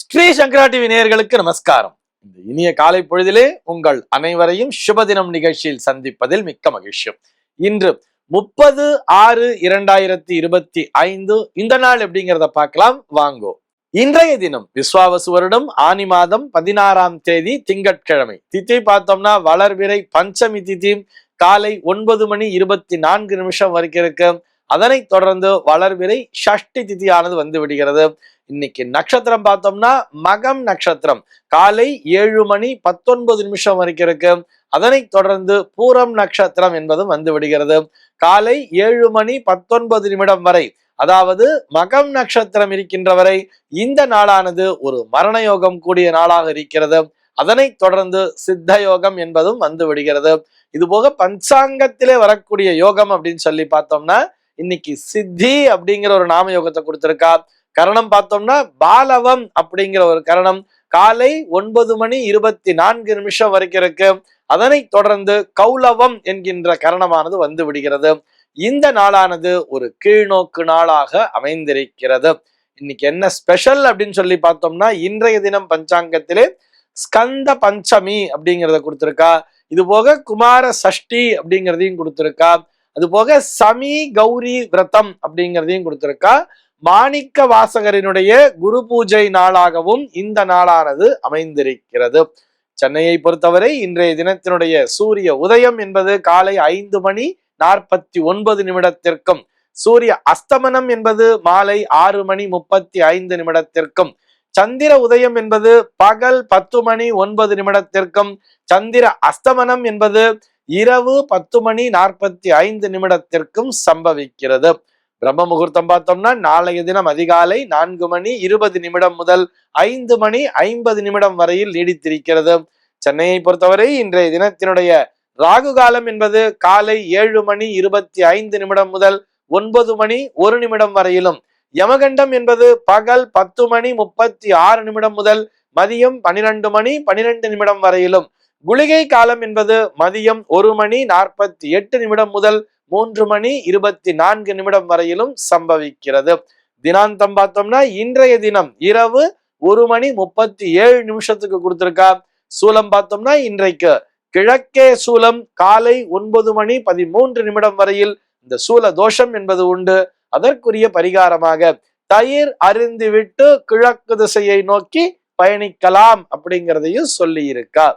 ஸ்ரீ சங்கரா TV நேயர்களுக்கு நமஸ்காரம். இந்த இனிய காலை பொழுதிலே உங்கள் அனைவரையும் சுபதினம் நிகழ்ச்சியில் சந்திப்பதில் மிக்க மகிழ்ச்சி. இன்று முப்பது ஆறு இரண்டாயிரத்தி இருபத்தி ஐந்து இந்த நாள் எப்படிங்கிறத பார்க்கலாம். வாங்கோ. இன்றைய தினம் விஸ்வாவசு வருடம் ஆனி மாதம் பதினாறாம் தேதி திங்கட்கிழமை. தித்தி பார்த்தோம்னா வளர்விரை பஞ்சமி திதி. காலை ஒன்பது மணி இருபத்தி நான்கு நிமிஷம் வரைக்கும் இருக்கு. அதனைத் தொடர்ந்து வளர்பிறை ஷஷ்டி திதியானது வந்து விடுகிறது. இன்னைக்கு நட்சத்திரம் பார்த்தோம்னா மகம் நட்சத்திரம். காலை ஏழு மணி பத்தொன்பது நிமிஷம் வரைக்கும் இருக்கு. அதனைத் தொடர்ந்து பூரம் நட்சத்திரம் என்பதும் வந்து விடுகிறது. காலை ஏழு மணி பத்தொன்பது நிமிடம் வரை அதாவது மகம் நட்சத்திரம் இருக்கின்ற வரை இந்த நாளானது ஒரு மரண யோகம் கூடிய நாளாக இருக்கிறது. அதனைத் தொடர்ந்து சித்த யோகம் என்பதும் வந்து விடுகிறது. இது போக பஞ்சாங்கத்திலே வரக்கூடிய யோகம் அப்படின்னு சொல்லி பார்த்தோம்னா இன்னைக்கு சித்தி அப்படிங்கிற ஒரு நாம யோகத்தை கொடுத்திருக்கா. கரணம் பார்த்தோம்னா பாலவம் அப்படிங்கிற ஒரு கரணம். காலை ஒன்பது மணி இருபத்தி நான்கு நிமிஷம் வரைக்கும் இருக்கு. அதனை தொடர்ந்து கௌலவம் என்கின்ற கரணமானது வந்து விடுகிறது. இந்த நாளானது ஒரு கீழ்நோக்கு நாளாக அமைந்திருக்கிறது. இன்னைக்கு என்ன ஸ்பெஷல் அப்படின்னு சொல்லி பார்த்தோம்னா இன்றைய தினம் பஞ்சாங்கத்திலே ஸ்கந்த பஞ்சமி அப்படிங்கிறத கொடுத்திருக்கா. இது போக குமார சஷ்டி அப்படிங்கிறதையும் கொடுத்திருக்கா. அது போக சமி கௌரி விரதம் அப்படிங்கிறதையும் கொடுத்திருக்கா. மாணிக்க வாசகரினுடைய குரு பூஜை நாளாகவும் இந்த நாளானது அமைந்திருக்கிறது. சென்னையை பொறுத்தவரை இன்றைய தினத்தினுடைய சூரிய உதயம் என்பது காலை ஐந்து மணி நாற்பத்தி ஒன்பது நிமிடத்திற்கும் சூரிய அஸ்தமனம் என்பது மாலை ஆறு மணி முப்பத்தி ஐந்து நிமிடத்திற்கும் சந்திர உதயம் என்பது பகல் பத்து மணி ஒன்பது நிமிடத்திற்கும் சந்திர அஸ்தமனம் என்பது இரவு பத்து மணி நாற்பத்தி ஐந்து நிமிடத்திற்கும் சம்பவிக்கிறது. பிரம்ம முகூர்த்தம் பார்த்தோம்னா நாளைய தினம் அதிகாலை நான்கு மணி இருபது நிமிடம் முதல் ஐந்து மணி ஐம்பது நிமிடம் வரையில் நீடித்திருக்கிறது. சென்னையை பொறுத்தவரை இன்றைய தினத்தினுடைய ராகு காலம் என்பது காலை ஏழு மணி இருபத்தி ஐந்து நிமிடம் முதல் ஒன்பது மணி ஒரு நிமிடம் வரையிலும். யமகண்டம் என்பது பகல் பத்து மணி முப்பத்தி ஆறு நிமிடம் முதல் மதியம் பனிரெண்டு மணி பனிரெண்டு நிமிடம் வரையிலும். குளிகை காலம் என்பது மதியம் ஒரு மணி நாற்பத்தி எட்டு நிமிடம் முதல் மூன்று மணி இருபத்தி நான்கு நிமிடம் வரையிலும் சம்பவிக்கிறது. தினாந்தம் பார்த்தோம்னா இன்றைய தினம் இரவு ஒரு மணி முப்பத்தி ஏழு நிமிஷத்துக்கு கொடுத்திருக்கா. சூலம் பார்த்தோம்னா இன்றைக்கு கிழக்கே சூலம் காலை ஒன்பது மணி பதிமூன்று நிமிடம் வரையில் இந்த சூல தோஷம் என்பது உண்டு. அதற்குரிய பரிகாரமாக தயிர் அருந்திவிட்டு கிழக்கு திசையை நோக்கி பயணிக்கலாம் அப்படிங்கிறதையும் சொல்லி இருக்கா